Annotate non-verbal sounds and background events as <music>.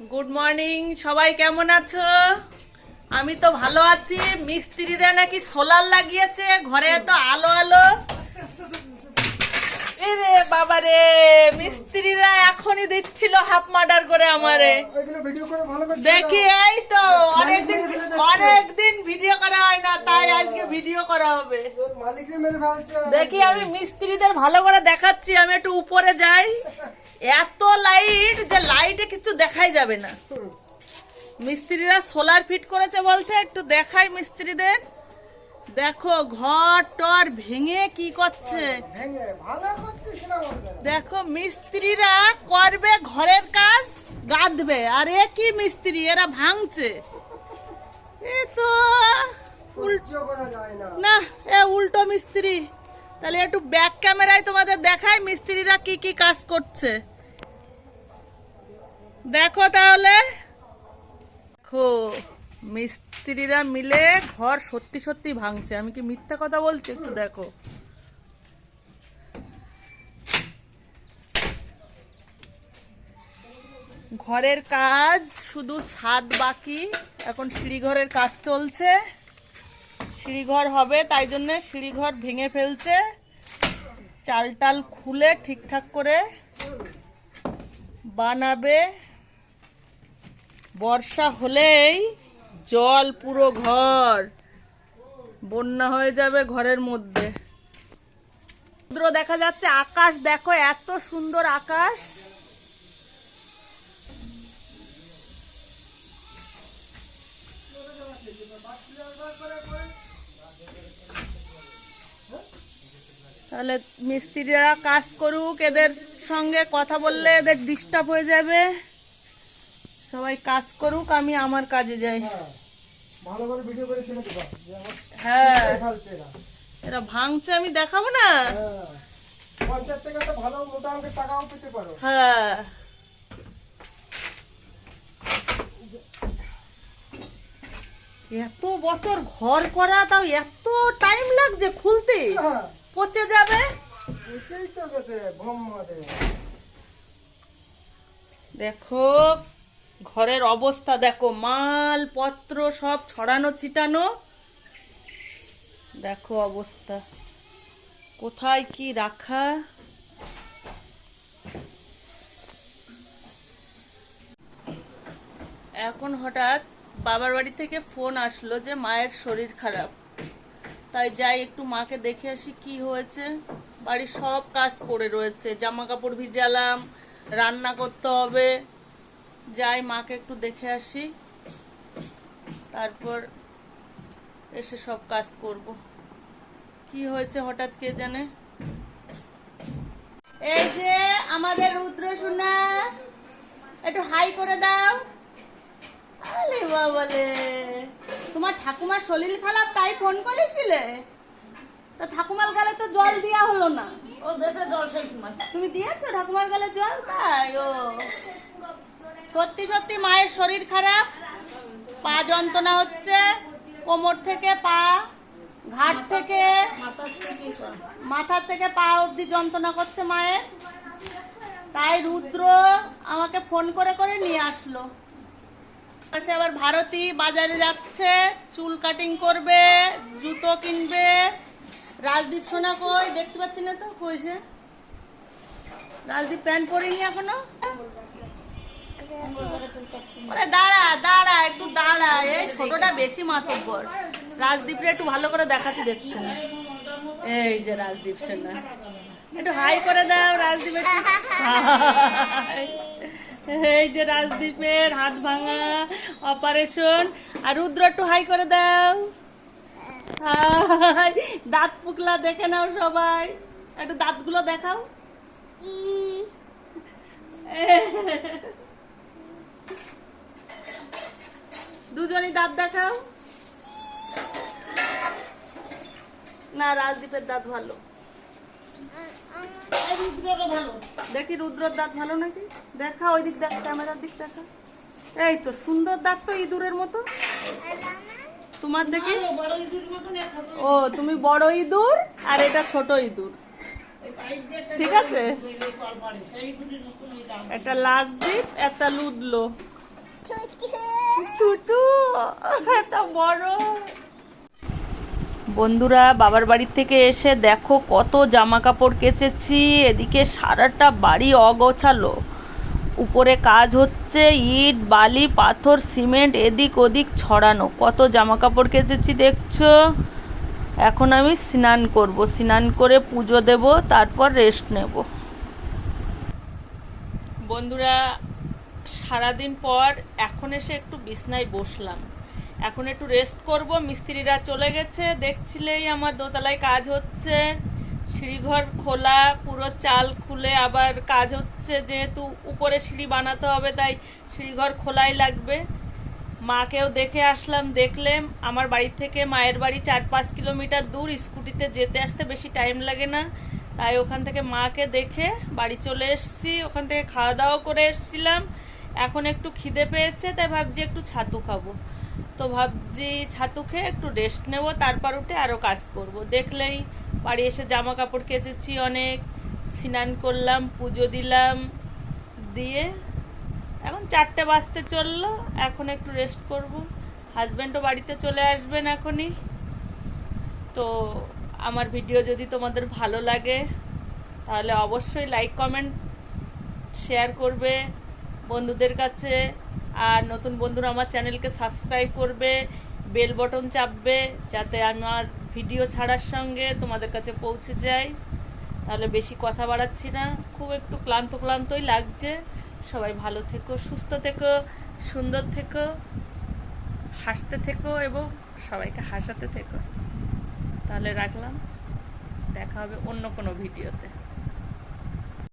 Good morning সবাই কেমন আছো? আমি তো ভালো আছি। মিস্ত্রিরা নাকি সোলার লাগিয়েছে। ঘরে এত আলো আলো। এরে বাবা রে মিস্ত্রিরা এখনই দিচ্ছিল হাফ মার্ডার করে আমারে। দেখি এই তো অনেকদিন অনেকদিন ভিডিও করা হয় না তাই আজকে ভিডিও করা হবে। দেখি আমি মিস্ত্রিদের ভালো করে দেখাচ্ছি আমি একটু উপরে যাই। এত লাইট যে লাইটে কিছু দেখাই যাবে না। মিস্ত্রিরা সোলার ফিট করেছে বলছে একটু দেখাই মিস্ত্রিদের। দেখো ঘর টর ভেঙে কি করছে। দেখো মিস্ত্রিরা করবে ঘরের কাজ গাঁদবে। আর এ কি মিস্ত্রি? এরা ভাঙছে। এ তো না এ উল্টো মিস্ত্রি। তাহলে একটু ব্যাক ক্যামেরায় তোমাদের দেখায় মিস্ত্রিরা কি কি কাজ করছে। দেখো তাহলে। দেখো, মিস্ত্রিরা মিলে ঘর সত্যি সত্যি ভাঙছে। আমি কি মিথ্যা কথা বলছি? একটু দেখো। ঘরের কাজ শুধু ছাদ বাকি। এখন সিঁড়িঘরের কাজ চলছে। সিঁড়িঘর হবে, তাই জন্য সিঁড়িঘর ভেঙে ফেলছে। চাল টাল খুলে ঠিকঠাক করে বানাবে। বর্ষা হলেই জল পুরো ঘর। বন্যা হয়ে যাবে ঘরের মধ্যে। দেখা যাচ্ছে, আকাশ দেখো, এত সুন্দর আকাশ। তাহলে মিস্ত্রিরা কাজ করুক এদের সঙ্গে কথা বললে এদের ডিস্টার্ব হয়ে যাবে। সবাই কাজ করুক আমি আমার কাজে যাই। হ্যাঁ, হ্যাঁ। এরা ভাঙছে আমি দেখাবো না। হ্যাঁ হ্যাঁ। এত বছর ঘর করা তাও এত টাইম লাগছে খুলতে। হ্যাঁ। পচে যাবে? দেখো ঘরের অবস্থা দেখো মাল পত্র সব ছড়ানো ছিটানো। দেখো অবস্থা। কোথায় কি রাখা? এখন হঠাৎ বাবার বাড়ি থেকে ফোন আসলো যে মায়ের শরীর খারাপ। তাই যাই, একটু মাকে দেখে আসি কি হয়েছে। বাড়ির সব কাজ পড়ে রয়েছে। জামা কাপড় ভিজালাম, রান্না করতে হবে। যাই, মাকে একটু দেখে আসি। তারপর এসে সব কাজ করব। কি হয়েছে হঠাৎ কে জানে? এই যে, আমাদের রুদ্র সোনা, একটু হাই করে দাও। বাবালে। তোমার ঠাকুমার শরীর খারাপ তাই ফোন করেছিলে? তা ঠাকুমার গালে তো জল দেওয়া হলো না। ও দেশে জল সেই সময়। তুমি দিয়েছ ঠাকুমার গালে জল? তাই ও। সত্যি সত্যি মায়ের শরীর খারাপ পা যন্ত্রণা হচ্ছে কোমর থেকে পা ঘাট থেকে মাথার থেকে পা। অবধি যন্ত্রণা করছে মায়ের। তাই রুদ্র আমাকে ফোন করে করে নিয়ে আসলো। পাশে আবার ভারতী বাজারে যাচ্ছে চুল কাটিং করবে জুতো কিনবে। রাজদীপ সোনা কই? দেখতে পাচ্ছি না তো কইছে রাজদীপ প্যান্ট পরিনি এখনও? দাঁড়া দাঁড়া একটু দাঁড়া। এই ছোটটা বেশি মাতব্বর। রাজদীপরে একটু ভালো করে দেখাতে দেখছে না? এই যে রাজদীপ সেনা। একটু হাই করে দাও রাজদীপ একটু। <laughs> <laughs> এই যে রাজদীপের হাত ভাঙা অপারেশন আর রুদ্র একটু হাই করে দাও। দাঁত পুকলা দেখে নাও সবাই। একটু দাঁতগুলো দেখাও। দুজনই দাঁত দেখাও। না, রাজদীপের দাঁত ভালো। দেখি রুদ্রর দাঁত ভালো নাকি? দেখা ওই দিক দেখা ক্যামেরার দিক দেখা। এই তো সুন্দর দাঁত তো ইঁদুরের মতো। তোমার দেখি? ছোট ও তুমি বড় ইঁদুর আর এটা ছোট ইঁদুর। একটা ঠিক আছে। একটা লাশ দ্বীপ একটা লুদলো। টুটু এটা বড়। বন্ধুরা, বাবার বাড়ির থেকে এসে দেখো কত জামা কাপড় কেচেছি। এদিকে সারাটা বাড়ি অগোছালো। উপরে কাজ হচ্ছে, ইট, বালি, পাথর, সিমেন্ট, এদিক ওদিক ছড়ানো। কত জামা কাপড় কেচেছি দেখছ? এখন আমি স্নান করব। স্নান করে পুজো দেব, তারপর রেস্ট নেব। বন্ধুরা, সারাদিন পর এখন এসে একটু বিছনায় বসলাম। এখন একটু রেস্ট করব। মিস্ত্রিরা চলে গেছে। দেখছিলেই আমার দোতলায় কাজ হচ্ছে। সিঁড়িঘর খোলা, পুরো চাল খুলে আবার কাজ হচ্ছে। যেহেতু উপরে সিঁড়ি বানাতে হবে, তাই সিঁড়িঘর খোলাই লাগবে। মাকেও দেখে আসলাম, দেখলেম। আমার বাড়ি থেকে মায়ের বাড়ি চার পাঁচ কিলোমিটার দূর। স্কুটিতে যেতে আসতে বেশি টাইম লাগে না। তাই ওখান থেকে মাকে দেখে বাড়ি চলে এসেছি। ওখান থেকে খাওয়া দাওয়া করে এসেছিলাম। এখন একটু খিদে পেয়েছে, তাই ভাবছি একটু ছাতু খাব। তো ভাবছি ছাতু খেয়ে একটু রেস্ট নেব, তারপর উঠে আরও কাজ করব। দেখলেই বাড়ি এসে জামা কাপড় কেচেছি অনেক, স্নান করলাম, পুজো দিলাম, দিয়ে এখন চারটে বাজতে চলল, এখন একটু রেস্ট করব। হাজব্যান্ডও বাড়িতে চলে আসবেন এখনই। তো আমার ভিডিও যদি তোমাদের ভালো লাগে, তাহলে অবশ্যই লাইক কমেন্ট শেয়ার করবে বন্ধুদের কাছে। আর নতুন বন্ধুরা আমার চ্যানেলকে সাবস্ক্রাইব করবে, বেল বটন চাপবে, যাতে আমার ভিডিও ছাড়ার সঙ্গে তোমাদের কাছে পৌঁছে যায় তাহলে বেশি কথা বাড়াচ্ছি না, খুব একটু ক্লান্ত ক্লান্তই লাগছে। সবাই ভালো থেকো, সুস্থ থেকো, সুন্দর থেকো, হাসতে থেকো এবং সবাইকে হাসাতে থেকো। তাহলে রাখলাম, দেখা হবে অন্য কোনো ভিডিওতে।